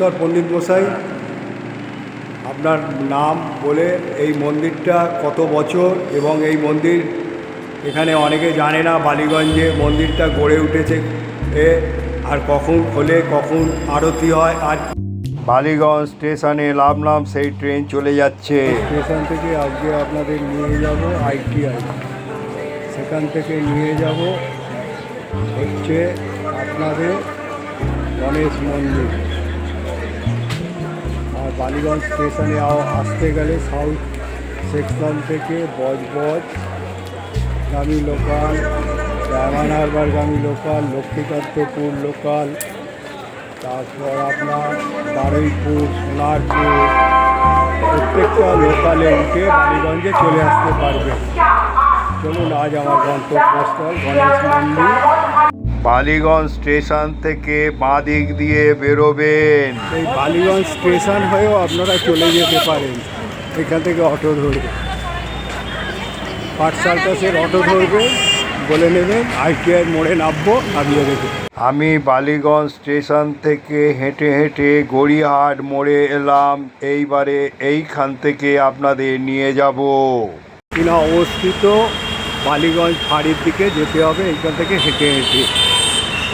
নমস্কার পণ্ডিত মশাই। আপনার নাম বলে এই মন্দিরটা কত বছর এবং এই মন্দির এখানে অনেকে জানে না বালিগঞ্জে মন্দিরটা গড়ে উঠেছে এ আর কখন খোলে কখন আরতি হয় আর বালিগঞ্জ স্টেশনে নামলাম সেই ট্রেন চলে যাচ্ছে। স্টেশন থেকে আজকে আপনাদের নিয়ে যাব আইটিআই। সেখান থেকে নিয়ে যাব হচ্ছে আপনাদের গণেশ মন্দির। বালিগঞ্জ স্টেশনে আসতে গেলে সাউথ সেকশন থেকে বজবজ গামী লোকাল ডায়মন্ড হারবার গামী লোকাল, লক্ষ্মীকান্তপুর লোকাল, তারপর আপনার বারুইপুর, সোনারপুর, প্রত্যেকটা লোকালে উঠে বালিগঞ্জে চলে আসতে পারবে। চলুন আজ আমার গন্তব্যস্থল গণেশ মন্দির। বালিগঞ্জ স্টেশন থেকে বাঁ দিক দিয়ে বেরোবেন। এই বালিগঞ্জ স্টেশন হয়েও আপনারা চলে যেতে পারেন। এখান থেকে অটো ধরবে। পাট সার্কাসের অটো ধরবে বলে নেবেন আইটিআই মোড়ে নামবো নামিয়ে দেবে। আমি বালিগঞ্জ স্টেশন থেকে হেঁটে হেঁটে গড়িয়াহাট মোড়ে এলাম এইবারে এইখান থেকে আপনাদের নিয়ে যাব। কিনা অবস্থিত বালিগঞ্জ ফাঁড়ির দিকে যেতে হবে, এইখান থেকে হেঁটে হেঁটে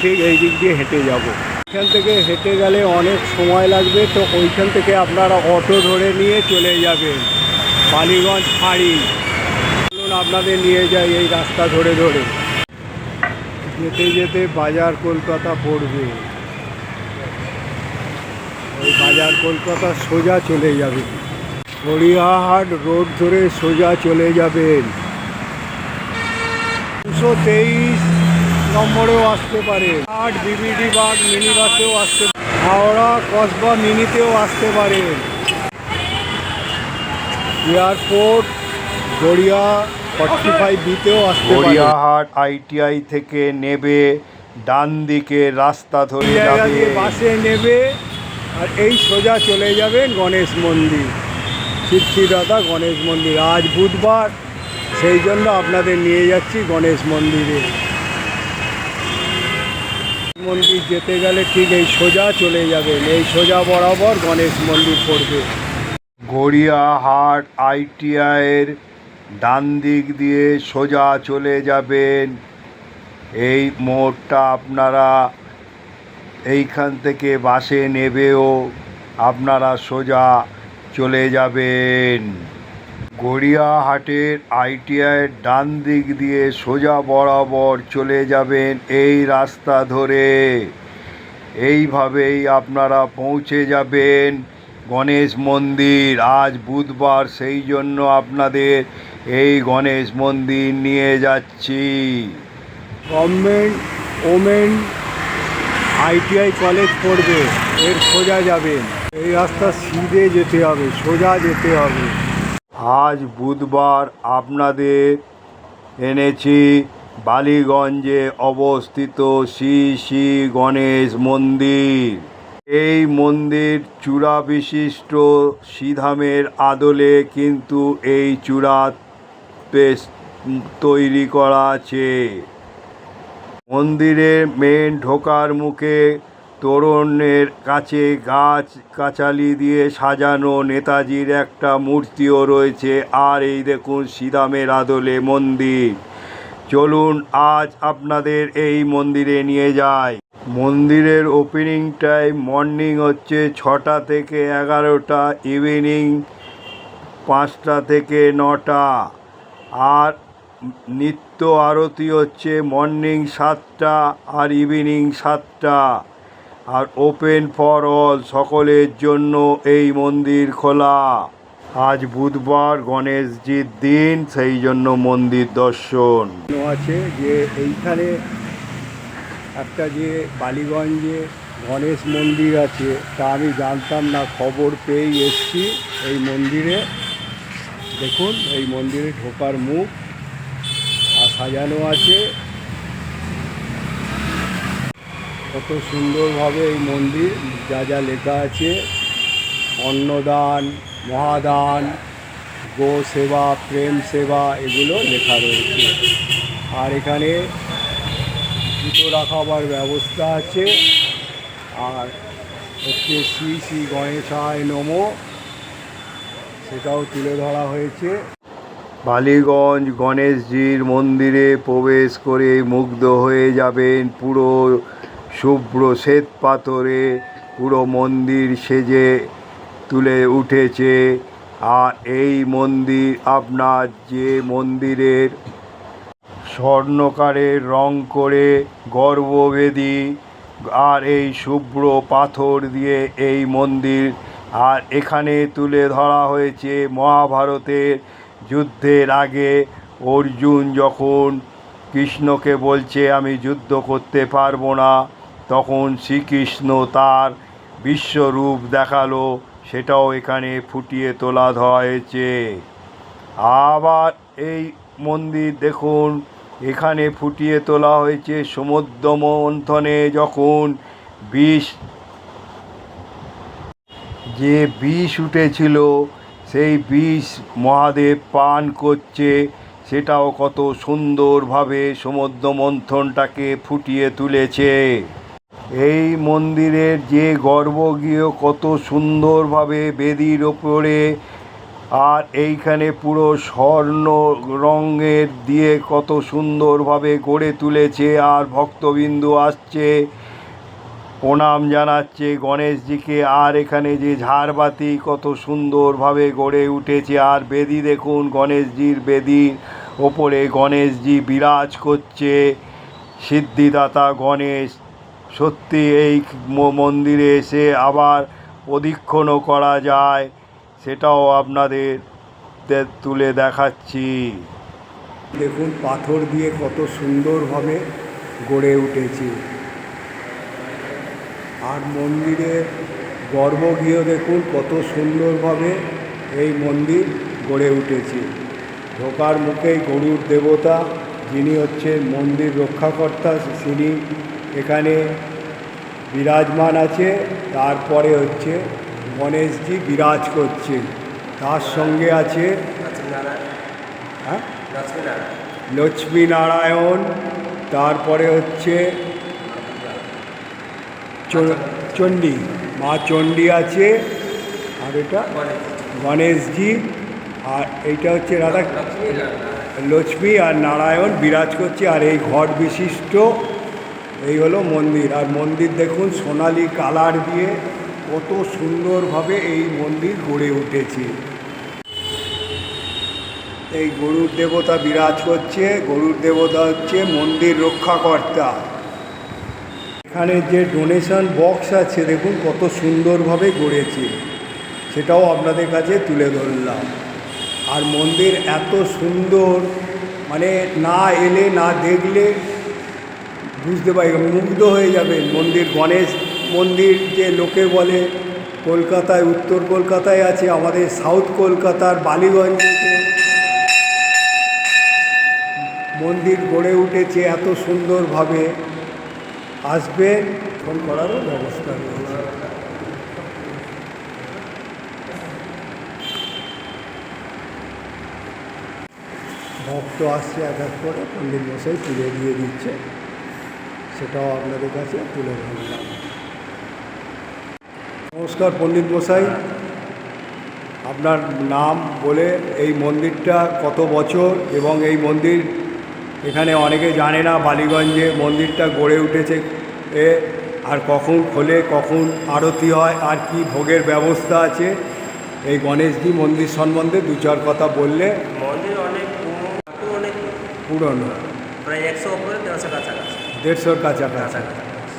ঠিক এই দিক দিয়ে হেঁটে যাব। এখান থেকে হেঁটে গেলে অনেক সময় লাগবে, তো ওইখান থেকে আপনারা অটো ধরে নিয়ে চলে যাবেন। বালিগঞ্জ ফাঁড়ি। চলুন আপনাদের নিয়ে যাই এই রাস্তা ধরে ধরে। যেতে যেতে বাজার কলকাতা পড়বে। ওই বাজার কলকাতা সোজা চলে যাবে। গড়িয়াহাট রোড ধরে সোজা চলে যাবেন। দুশো তেইশ নম্বরেও আসতে পারে। আট বিবিডি বাগ মিনি বাসেও আসতে হাওড়া কসবা মিনিতেও আসতে পারে। এয়ারপোর্ট গড়িয়া ফর্টি ফাইভ বিতেও আসতে গড়িয়াহাট আইটিআই থেকে নেবে ডান দিকে রাস্তা ধরে যাবে। বাসে নেবে আর এই সোজা চলে যাবেন গণেশ মন্দির। সিদ্ধিদাতা গণেশ মন্দির। আজ বুধবার সেই জন্য আপনাদের নিয়ে যাচ্ছি গণেশ মন্দিরে। মন্দির যেতে গেলে ঠিক এই সোজা চলে যাবেন। এই সোজা বরাবর গণেশ মন্দির পড়বে। গড়িয়াহাট আইটিআইয়ের ডান দিক দিয়ে সোজা চলে যাবেন। এই মোড়টা আপনারা এইখান থেকে বাসে নেবেও আপনারা সোজা চলে যাবেন। গড়িয়াহাটের আইটিআইয়ের ডান দিক দিয়ে সোজা বরাবর চলে যাবেন এই রাস্তা ধরে। এইভাবেই আপনারা পৌঁছে যাবেন গণেশ মন্দির। আজ বুধবার সেই জন্য আপনাদের এই গণেশ মন্দির নিয়ে যাচ্ছি। গভর্নমেন্ট, ওমেন, আইটিআই কলেজ পড়বে, এর সোজা যাবেন। এই রাস্তা সিধে যেতে হবে, সোজা যেতে হবে। আজ বুধবার আপনাদের এনেছি বালিগঞ্জে অবস্থিত শ্রী শ্রী গণেশ মন্দির। এই মন্দির চূড়া বিশিষ্ট শ্রীধামের আদলে কিন্তু এই চূড়া বেশ তৈরি করা আছে। মন্দিরের মেন ঢোকার মুখে তোরণের কাছে গাছ কাচালি দিয়ে সাজানো নেতাজির একটা মূর্তিও রয়েছে। আর এই দেখুন সিদামের আদলে মন্দির। চলুন আজ আপনাদের এই মন্দিরে নিয়ে যাই। মন্দিরের ওপেনিং টাইম মর্নিং হচ্ছে ছটা থেকে এগারোটা, ইভিনিং পাঁচটা থেকে নটা। আর নিত্য আরতি হচ্ছে মর্নিং সাতটা আর ইভিনিং সাতটা। আর ওপেন ফর অল সকলের জন্য এই মন্দির খোলা। আজ বুধবার গণেশজির দিন, সেই জন্য মন্দির দর্শন। আছে যে এইখানে একটা যে বালিগঞ্জে গণেশ মন্দির আছে, তা আমি জানতাম না, খবর পেয়েই এসছি এই মন্দিরে। দেখুন, এই মন্দিরে ঢোকার মুখ, আর সাজানো আছে। কত সুন্দরভাবে এই মন্দির, যা যা লেখা আছে, অন্নদান, মহাদান, গো সেবা, প্রেম সেবা, এগুলো লেখা রয়েছে। আর এখানে জুতো রাখাবার ব্যবস্থা আছে। আর হচ্ছে শ্রী শ্রী গণেশায় নমো, সেটাও তুলে ধরা হয়েছে। বালিগঞ্জ গণেশজির মন্দিরে প্রবেশ করে মুগ্ধ হয়ে যাবেন পুরো শুভ্র শ্বেত পাথরে পুরো মন্দির সেজে তুলে উঠেছে। আর এই মন্দির আপনার যে মন্দিরের স্বর্ণকারের রং করে গর্ভবেদী আর এই শুভ্র পাথর দিয়ে এই মন্দির। আর এখানে তুলে ধরা হয়েছে মহাভারতের যুদ্ধের আগে অর্জুন যখন কৃষ্ণকে বলছে, আমি যুদ্ধ করতে পারব না। তখন শ্রীকৃষ্ণ তার বিশ্বরূপ দেখাল, সেটাও এখানে ফুটিয়ে তোলা হয়েছে। আবার এই মন্দির দেখুন, এখানে ফুটিয়ে তোলা হয়েছে সমুদ্র মন্থনে যখন বিষ, যে বিষ উঠেছিল, সেই বিষ মহাদেব পান করছে, সেটাও কত সুন্দরভাবে সমুদ্র মন্থনটাকে ফুটিয়ে তুলেছে। এই মন্দিরের যে গর্ভগৃহ কত সুন্দরভাবে বেদির ওপরে, আর এইখানে পুরো স্বর্ণ রঙের দিয়ে কত সুন্দরভাবে গড়ে তুলেছে, আর ভক্তবিন্দু আসছে, প্রণাম জানাচ্ছে গণেশজিকে, আর এখানে যে ঝাড়বাতি কত সুন্দরভাবে গড়ে উঠেছে, আর বেদি দেখুন গণেশজির বেদির ওপরে গণেশজি বিরাজ করছে, সিদ্ধিদাতা গণেশ সত্যি এই মন্দিরে এসে আবার প্রদক্ষিণও করা যায়, সেটাও আপনাদের তুলে দেখাচ্ছি। দেখুন, পাথর দিয়ে কত সুন্দরভাবে গড়ে উঠেছে। আর মন্দিরের গর্ভগৃহ দেখুন, কত সুন্দরভাবে এই মন্দির গড়ে উঠেছে। ঢোকার মুখেই গরুর দেবতা, যিনি হচ্ছেন মন্দির রক্ষাকর্তা তিনি এখানে বিরাজমান আছে তারপরে হচ্ছে গণেশজি বিরাজ করছে। তার সঙ্গে আছে হ্যাঁ? লক্ষ্মী নারায়ণ তারপরে হচ্ছে চণ্ডী মা চণ্ডী আছে আর এটা গণেশজি আর এইটা হচ্ছে রাধা লক্ষ্মী আর নারায়ণ। বিরাজ করছে আর এই ঘট বিশিষ্ট এই হলো মন্দির। আর মন্দির দেখুন, সোনালি কালার দিয়ে কত সুন্দরভাবে এই মন্দির গড়ে উঠেছে। এই গরুর দেবতা বিরাজ করছে, গরুর দেবতা হচ্ছে মন্দির রক্ষাকর্তা। এখানে যে ডোনেশন বক্স আছে, দেখুন কত সুন্দরভাবে গড়েছে। সেটাও আপনাদের কাছে তুলে ধরলাম। আর মন্দির এত সুন্দর মানে না এলে না দেখলে বুঝতে পারি, মুগ্ধ হয়ে যাবেন মন্দির গণেশ, মন্দির যে লোকে বলে, কলকাতায়, উত্তর কলকাতায় আছে, আমাদের সাউথ কলকাতার বালিগঞ্জে মন্দির গড়ে উঠেছে এত সুন্দরভাবে, আসবে, ফোন করারও ব্যবস্থা রয়েছে। ভক্ত আসছে এক এক করে, পণ্ডিত মশাই তুলে দিয়ে দিচ্ছে। সেটাও আপনাদের কাছে তুলে ধরলাম। নমস্কার পণ্ডিত মশাই। আপনার নাম বলে এই মন্দিরটা কত বছর এবং এই মন্দির এখানে অনেকে জানে না বালিগঞ্জে মন্দিরটা গড়ে উঠেছে এ আর কখন খোলে কখন আরতি হয় আর কি ভোগের ব্যবস্থা আছে। এই গণেশজি মন্দির সম্বন্ধে দু চার কথা বললে মন্দির অনেক পুরনো অনেক পুরনো। প্রায় একশো দেড়শোর কাছাকাছি। কাছাকাছি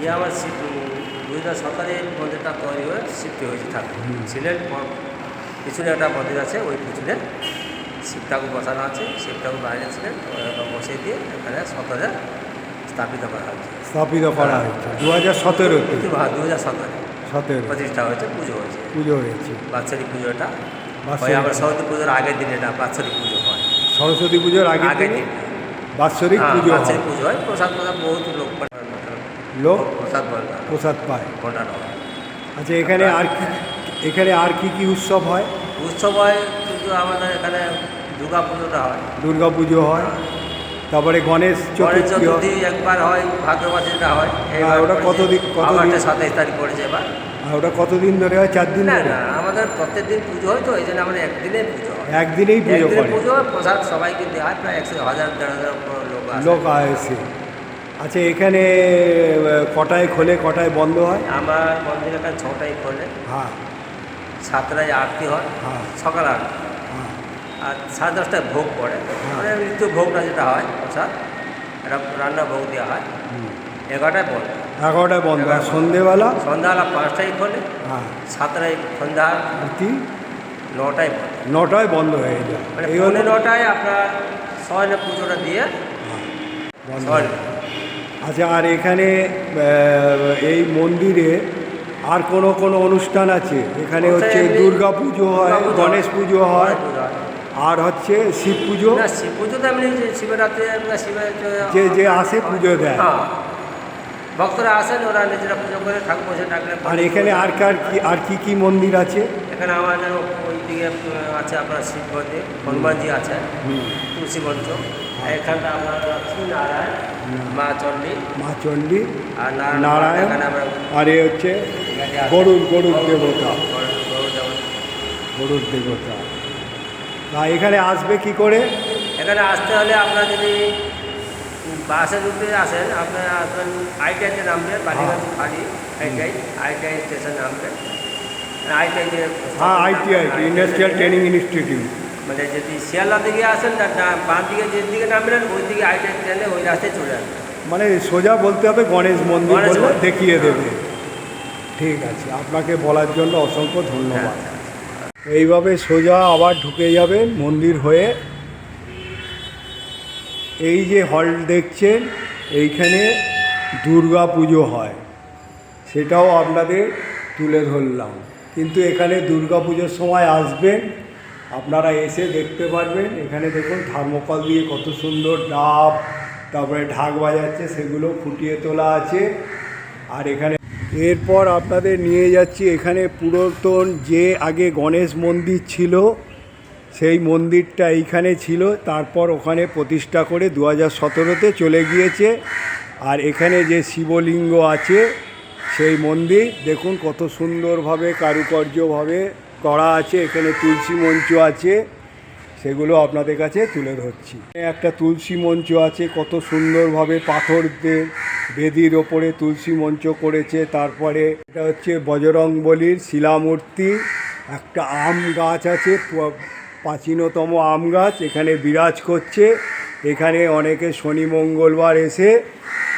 ইয়ে আমার দু হাজার সতেরো মন্দিরটা তৈরি হয়ে শিফট হয়েছে ঠাকুর সিলেট ম- পিছনে একটা মন্দির আছে ওই পিছনে শিব ঠাকুর বসানো আছে শিব ঠাকুর বাইরে ছিলেন বসিয়ে দিয়ে এখানে সতেরো স্থাপিত করা হয়েছে। স্থাপিত করা হয়েছে। দু হাজার সতেরোতে দু হাজার সতেরো। সতেরো। প্রতিষ্ঠা হয়েছে পুজো হয়েছে। পুজো হয়েছে। বাৎসরিক পুজোটা সরস্বতী পুজোর আগের দিনে না বাৎসরিক পুজো হয়। সরস্বতী পুজোর আগে আগের দিন। বাৎসরিক হ্যাঁ, পুজো হয়। বাৎসরিক পুজো হয় প্রসাদ প্রসাদ বহুত লোক লোক প্রসাদ প্রসাদ পায়। ঘন্টানো হয় আচ্ছা এখানে আর কি এখানে আর কি কি উৎসব হয়? উৎসব হয় কিন্তু আমাদের এখানে দুর্গা পুজোটা হয়। দুর্গা পুজো হয়। তারপরে গণেশ গণেশ চতুর্থী একবার হয় ভাদ্র মাসে হয় ওটা কতদিন? আমারটা সাতাইশ তারিখ পড়েছে এবার। আর ওটা কতদিন ধরে হয়? চার দিন না ধরে? না আমাদের প্রত্যেক দিন পুজো হয় তো এই জন্য আমাদের একদিনে পুজো হয়। একদিনেই পুজো একদিনে করে? পুজো হয়, প্রসাদ সবাইকে দেওয়া হয় প্রায় একশো হাজার দেড় হাজার উপর লোক আসে। লোক আসে। আচ্ছা এখানে আহ, কটায় খোলে কটায় বন্ধ হয়? আমার মন্দির এখানে ছটায় খোলে। হ্যাঁ। সাতটায় আরতি হয় হ্যাঁ। সকাল আরতি। হ্যাঁ। আর সাড়ে দশটায় ভোগ পড়ে। মানে নিত্য ভোগটা যেটা হয় প্রসাদ এটা রান্না ভোগ দেওয়া হয়। এগারোটায় বন্ধ। এগারোটায় বন্ধ। আর সন্ধেবেলা? সন্ধ্যাবেলা পাঁচটায় খোলে হ্যাঁ। সাতটায় সন্ধ্যা আরতি নটায় বন্ধ। নটায় বন্ধ হয়ে যায়। মানে এই হলো পৌনে নটায় আপনার সয়নে পুজোটা দিয়ে বন্ধ সয়নে আচ্ছা আর এখানে এই মন্দিরে আর কোনো কোনো অনুষ্ঠান আছে? এখানে হচ্ছে দুর্গা পুজো হয় গণেশ পুজো হয় আর হচ্ছে শিব পুজো? শিব পুজো তো এমনি শিবরাত্রি যে যে আসে পুজো দেয়। হ্যাঁ। ভক্তরা আসেন ওরা নিজেরা পুজো করে ঠাকুর বসে ডাকলে আর এখানে আর কার কি আর কি কি মন্দির আছে? এখানে আমাদের ওই দিকে আছে আপনার শিব মন্দির হনুমানজি আছে তুলসী মঞ্চ। এখানটা আপনার লক্ষ্মী নারায়ণ মা চণ্ডী। মা চণ্ডী আর নারায়ণ আর এ হচ্ছে গরুর গরুর দেবতা। গরু- গরু গরুর দেবতা। তা এখানে আসবে কি করে? এখানে আসতে হলে আপনার যদি বাসে উঠে আসেন আপনার আসবেন আইটিআইতে নামবেন বালিগঞ্জ ফাঁড়ি আইটিআই আইটিআই স্টেশন নামবেন আইটিআই যে হ্যাঁ আইটিআই ইন্ডাস্ট্রিয়াল ট্রেনিং ইনস্টিটিউট মানে যদি শিয়ালদা দিকে আসেন তার বাম দিকে যে দিকে নামবেন ওই দিকে আইটিআই ট্রেনে ওই রাস্তায় চলে আসবেন। মানে সোজা বলতে হবে গণেশ মন্দির। দেখিয়ে দেবে। ঠিক আছে আপনাকে বলার জন্য অসংখ্য ধন্যবাদ। এইভাবে সোজা আবার ঢুকে যাবেন মন্দির হয়ে। এই যে হল দেখছেন, এইখানে দুর্গা পুজো হয়। সেটাও আপনাদের তুলে ধরলাম। কিন্তু এখানে দুর্গা পুজোর সময় আসবেন, আপনারা এসে দেখতে পারবেন। এখানে দেখুন থার্মোকল দিয়ে কত সুন্দর ডাব, তারপরে ঢাক বাজাচ্ছে, সেগুলো ফুটিয়ে তোলা আছে। আর এখানে এরপর আপনাদের নিয়ে যাচ্ছি, এখানে পুরাতন যে আগে গণেশ মন্দির ছিল সেই মন্দিরটা এইখানে ছিল, তারপর ওখানে প্রতিষ্ঠা করে দু হাজার সতেরোতে চলে গিয়েছে। আর এখানে যে শিবলিঙ্গ আছে, সেই মন্দির, দেখুন কত সুন্দরভাবে, কারুকার্যভাবে করা আছে। এখানে তুলসী মঞ্চ আছে, সেগুলো আপনাদের কাছে তুলে ধরছি। একটা তুলসী মঞ্চ আছে, কত সুন্দরভাবে পাথর দিয়ে বেদির ওপরে তুলসী মঞ্চ করেছে। তারপরে এটা হচ্ছে বজরং বলির শিলামূর্তি, একটা আম গাছ আছে প্রাচীনতম আম গাছ, এখানে বিরাজ করছে। এখানে অনেকে শনি মঙ্গলবার এসে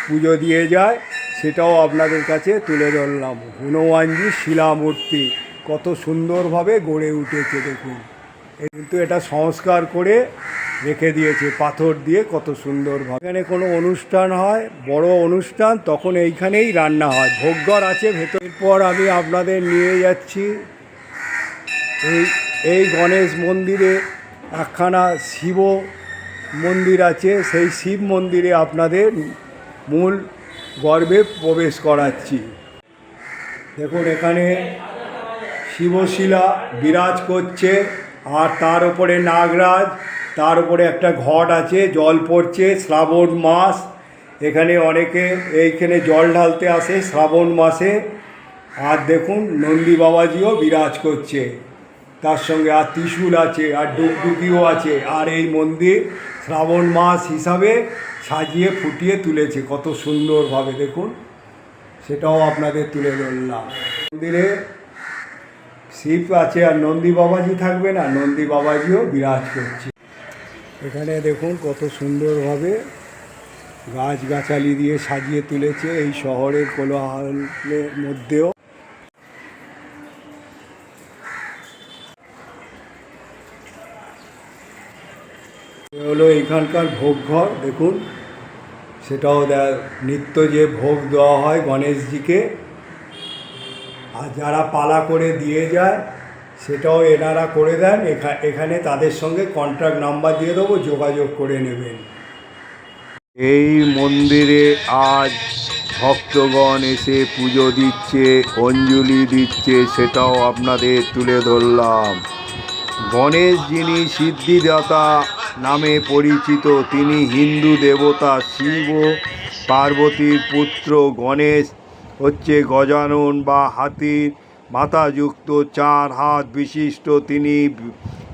পুজো দিয়ে যায়। সেটাও আপনাদের কাছে তুলে ধরলাম। হনুমানজি শিলামূর্তি কত সুন্দরভাবে গড়ে উঠেছে, দেখুন। কিন্তু এটা সংস্কার করে রেখে দিয়েছে, পাথর দিয়ে কত সুন্দরভাবে। এখানে কোনো অনুষ্ঠান হয়, বড় অনুষ্ঠান, তখন এইখানেই রান্না হয়। ভোগঘর আছে ভেতর। পর আমি আপনাদের নিয়ে যাচ্ছি এই এই গণেশ মন্দিরে একখানা শিব মন্দির আছে। সেই শিব মন্দিরে আপনাদের মূল গর্বে প্রবেশ করাচ্ছি। দেখুন, এখানে শিবশিলা বিরাজ করছে আর তার উপরে নাগরাজ, তার উপরে একটা ঘট আছে, জল পড়ছে, শ্রাবণ মাস। এখানে অনেকে এইখানে জল ঢালতে আসে শ্রাবণ মাসে। আর দেখুন, নন্দী বাবাজিও বিরাজ করছে। তার সঙ্গে আর ত্রিশূল আছে, আর ডুগডুগিও আছে, আর এই মন্দির শ্রাবণ মাস হিসাবে সাজিয়ে ফুটিয়ে তুলেছে। কত সুন্দরভাবে দেখুন, সেটাও আপনাদের তুলে ধরলাম। মন্দিরে শিব আছে আর নন্দী বাবাজি থাকবে না, নন্দী বাবাজিও বিরাজ করছে। এখানে দেখুন কত সুন্দরভাবে গাছগাছালি দিয়ে সাজিয়ে তুলেছে এই শহরের কোলাহলের মধ্যেও। এ হলো এখানকার ভোগ ঘর, দেখুন। সেটাও নিত্য যে ভোগ দেওয়া হয় গণেশজিকে, আর যারা পালা করে দিয়ে যায়, সেটাও এনারা করে দেন। এখা- এখানে তাদের সঙ্গে কন্ট্যাক্ট নাম্বার দিয়ে দেবো, যোগাযোগ করে নেবেন। এই মন্দিরে আজ ভক্তগণ এসে পুজো দিচ্ছে, অঞ্জলি দিচ্ছে, সেটাও আপনাদের তুলে ধরলাম। গণেশ যিনি সিদ্ধিদাতা নামে পরিচিত, তিনি হিন্দু দেবতা শিব ও পার্বতীর পুত্র গণেশ। হচ্ছে গজানন বা হাতির মাথাযুক্ত চার হাত বিশিষ্ট, তিনি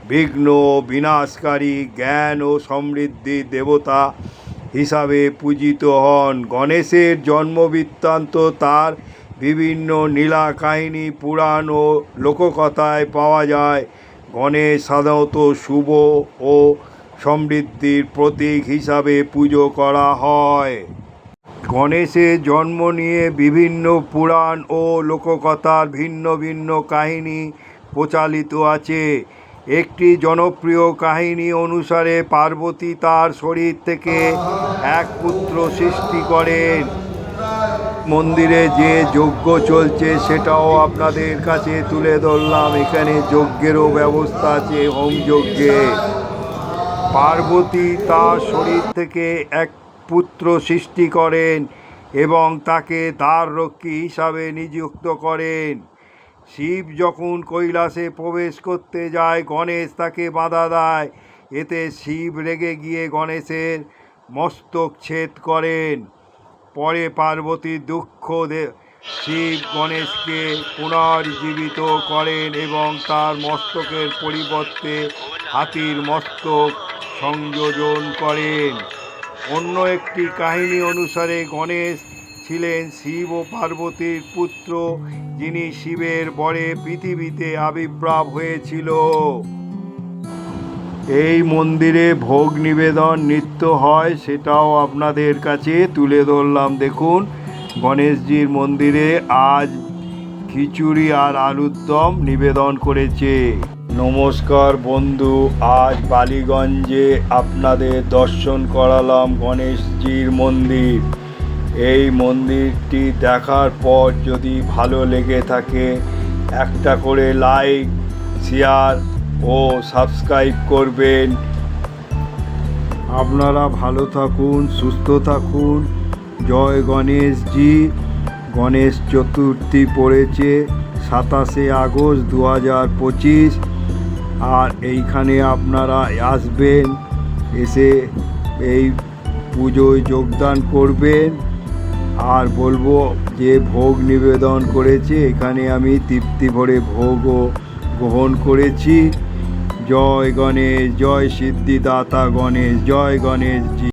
বিঘ্ন, বিনাশকারী, জ্ঞান ও সমৃদ্ধির দেবতা হিসাবে পূজিত হন। গণেশের জন্মবৃত্তান্ত তার বিভিন্ন নীলা কাহিনী পুরাণ ও লোককথায় পাওয়া যায়। গণেশ সাধারণত শুভ ও সমৃদ্ধির প্রতীক হিসাবে পুজো করা হয়। গণেশের জন্ম নিয়ে বিভিন্ন পুরাণ ও লোককথার ভিন্ন ভিন্ন কাহিনী প্রচালিত আছে। একটি জনপ্রিয় কাহিনী অনুসারে পার্বতী তার শরীর থেকে এক পুত্র সৃষ্টি করেন। মন্দিরে যে যজ্ঞ চলছে সেটাও আপনাদের কাছে তুলে ধরলাম। এখানে যজ্ঞেরও ব্যবস্থা আছে, হোম যজ্ঞে। পার্বতী তার শরীর থেকে এক পুত্র সৃষ্টি করেন এবং তাকে তার রক্ষী হিসাবে নিযুক্ত করেন। শিব যখন কৈলাসে প্রবেশ করতে যায়, গণেশ তাকে বাধা দেয়। এতে শিব রেগে গিয়ে গণেশের মস্তক ছেদ করেন। পরে পার্বতী দুঃখ দে- শিব গণেশকে পুনর্জীবিত করেন এবং তার মস্তকের পরিবর্তে হাতির মস্তক সংযোজন করেন। অন্য একটি কাহিনী অনুসারে গণেশ ছিলেন শিব ও পার্বতীর পুত্র, যিনি শিবের বরে পৃথিবীতে আবির্ভাব হয়েছিল। এই মন্দিরে ভোগ নিবেদন নিত্য হয়, সেটাও আপনাদের কাছে তুলে ধরলাম। দেখুন, গণেশজির মন্দিরে আজ খিচুড়ি আর আলুর দম নিবেদন করেছে। নমস্কার বন্ধু, আজ বালিগঞ্জে আপনাদের দর্শন করালাম গণেশজির মন্দির। এই মন্দিরটি দেখার পর যদি ভালো লেগে থাকে, একটা করে লাইক, শেয়ার ও সাবস্ক্রাইব করবেন। আপনারা ভালো থাকুন, সুস্থ থাকুন। জয় গণেশজি। গণেশ চতুর্থী পড়েছে সাতাশে আগস্ট দু হাজার পঁচিশ। আর এইখানে আপনারা আসবেন, এসে এই পুজোয় যোগদান করবেন। আর বলব যে ভোগ নিবেদন করেছে, এখানে আমি তৃপ্তি ভরে ভোগও গ্রহণ করেছি। জয় গণেশ জয় সিদ্ধিদাতা গণেশ জয় গণেশজি।